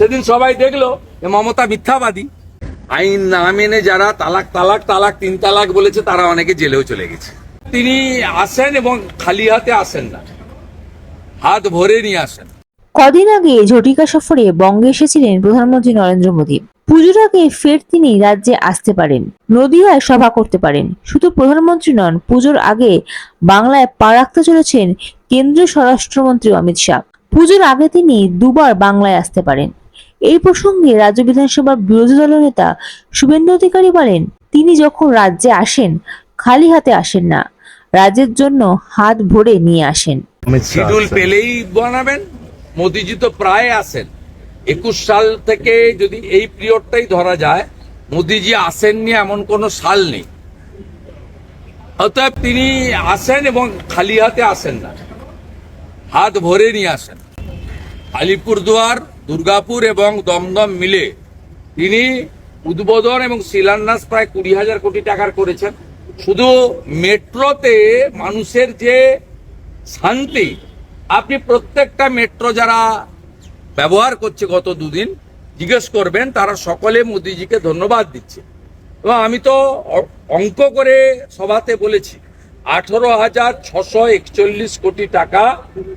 সেদিন সবাই দেখল যে মমতা মিথ্যাবাদী। আইন না মেনে যারা তালাক তালাক তালাক তিন তালাক বলেছে তারা অনেকে জেলেও চলে গেছে। তিনি আসেন এবং খালি হাতে আসেন না। হাত ভরে নিয়ে আসেন। কদিন আগে ঝটিকা সফরে বঙ্গে এসেছিলেন প্রধানমন্ত্রী নরেন্দ্র মোদী। পুজোর আগে ফের তিনি রাজ্যে আসতে পারেন নদিয়ায় সভা করতে পারেন। শুধু প্রধানমন্ত্রী নন পুজোর আগে বাংলায় পা রাখতে চলেছেন কেন্দ্রীয় স্বরাষ্ট্রমন্ত্রী অমিত শাহ। পুজোর আগে তিনি দুবার বাংলায় আসতে পারেন। এই প্রসঙ্গে রাজ্য বিধানসভার বিরোধী দলের নেতা শুভেন্দু অধিকারী বলেন তিনি যখন রাজ্যে আসেন খালি হাতে আসেন না রাজ্যের জন্য হাত ভরে নিয়ে আসেন। শিডিউল পেলেই বানাবেন মোদিজি তো প্রায় আসেন একুশ সাল থেকে যদি এই পিরিয়ডটাই ধরা যায় মোদিজি আসেননি এমন কোনো সাল নেই। অতএব তিনি আসেন এবং খালি হাতে আসেন না হাত ভরে নিয়ে আসেন। আলিপুরদুয়ার দুর্গাপুর এবং দমদম মিলে তিনি উদ্বোধন এবং শিলান্যাস প্রায় কুড়ি হাজার কোটি টাকার করেছেন। শুধু মেট্রোতে মানুষের যে শান্তি, আপনি প্রত্যেকটা মেট্রো যারা ব্যবহার করছে গত দুদিন, জিজ্ঞেস করবেন, তারা সকলে মোদিজিকে ধন্যবাদ দিচ্ছে। এবং আমি তো অঙ্ক করে সভাতে বলেছি, আঠারো হাজার ছশো একচল্লিশ কোটি টাকা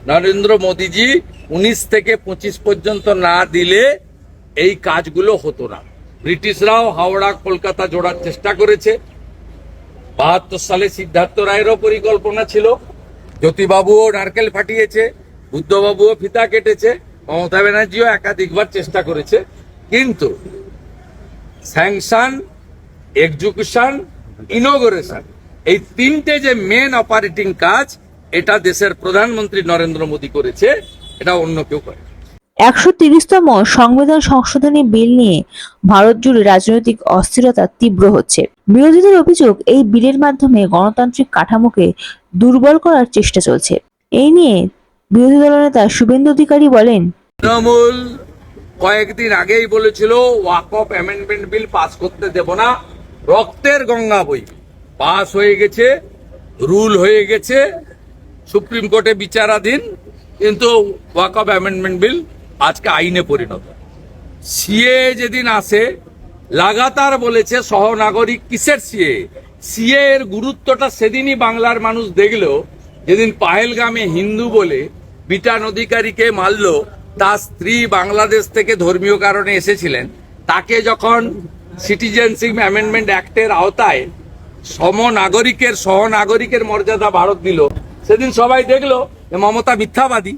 নরেন্দ্র মোদিজি উনিশ থেকে পঁচিশ পর্যন্ত না দিলে এই কাজগুলো হতো না। ব্রিটিশরাও হাওড়া, কলকাতা জোড়ার চেষ্টা করেছে। বাহাত্তর সালে সিদ্ধার্থ রায়েরও পরিকল্পনা ছিল। জ্যোতিবাবুও নারকেল ফাটিয়েছে, বুদ্ধবাবুও ফিতা কেটেছে, মমতা ব্যানার্জিও একাধিকবার চেষ্টা করেছে। কিন্তু স্যাংশন, এক্সিকিউশন, ইনোগ্রেশন, এই তিনটে যে মেন অপারেটিং কাজ, এটা দেশের প্রধানমন্ত্রী নরেন্দ্র মোদী করেছে। এটা অন্য কেউ করে একশো তিরিশতম সংবিধান সংশোধনী বিল নিয়ে ভারত জুড়ে রাজনৈতিক অস্থিরতা তীব্র হচ্ছে। বিরোধীদের অভিযোগ এই বিলের মাধ্যমে গণতান্ত্রিক কাঠামোকে দুর্বল করার চেষ্টা চলছে। এই নিয়ে বিরোধী দলনেতা শুভেন্দু অধিকারী বলেন তৃণমূল কয়েকদিন আগেই বলেছিল walk of amendment bill pass করতে দেব না। রক্তের গঙ্গা বই পাস হয়ে গেছে রুল হয়ে গেছে। সুপ্রিম কোর্টে বিচারাধীন। কিন্তু ওয়াক অফ অ্যামেন্ডমেন্ট বিল আজকে আইনে পরিণত। সিএ যেদিন আসে, লাগাতার বলেছে সহনাগরিক কিসের সিএ? সিএ এর গুরুত্বটা সেদিনই বাংলার মানুষ দেখল, যেদিন পাহেলগামে হিন্দু বলে বিটান অধিকারীকে মারল তার স্ত্রী বাংলাদেশ থেকে ধর্মীয় কারণে এসেছিলেন। তাকে যখন সিটিজেনশিপ অ্যামেন্ডমেন্ট অ্যাক্টের আওতায় সম নাগরিকের সহনাগরিকের মর্যাদা ভারত দিল, সেদিন সবাই দেখল মমতা মিথ্যাবাদী।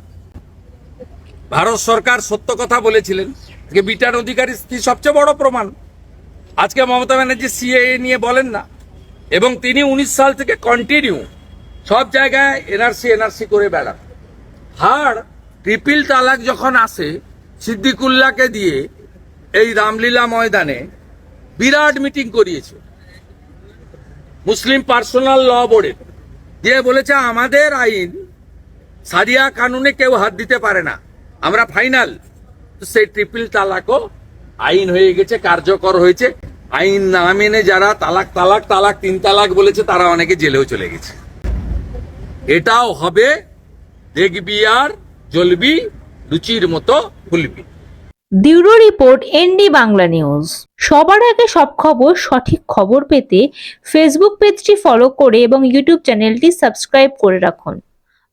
ভারত সরকার সত্য কথা বলেছিলেন যে বিটার অধিকারী সবচেয়ে বড় প্রমাণ। আজকে মমতা ব্যানার্জি সিএ নিয়ে বলেন না। এবং তিনি উনিশ সাল থেকে কন্টিনিউ সব জায়গায় এনআরসি এনআরসি করে বেড়ান। হার ট্রিপিল তালাক যখন আসে, সিদ্দিকুল্লাহকে দিয়ে এই রামলীলা ময়দানে বিরাট মিটিং করিয়েছে। মুসলিম পার্সোনাল ল বোর্ডের দিয়ে বলেছে, আমাদের আইন সারিয়া কানুনে কেউ হাত দিতে পারে না। আমরা ফাইনাল। সেই ট্রিপল তালাকও আইন হয়ে গেছে, কার্যকর হয়েছে। আইন না মেনে যারা তালাক তালাক তালাক, তিন তালাক বলেছে, তারা অনেকে জেলেও চলে গেছে। এটাও হবে দেখবি আর জ্বলবি লুচির মতো ফুলবি। Bureau report, ND Bangla news. সবার আগে সব খবর, সঠিক খবর পেতে ফেসবুক পেজটি ফলো করে এবং ইউটিউব চ্যানেলটি সাবস্ক্রাইব করে রাখুন।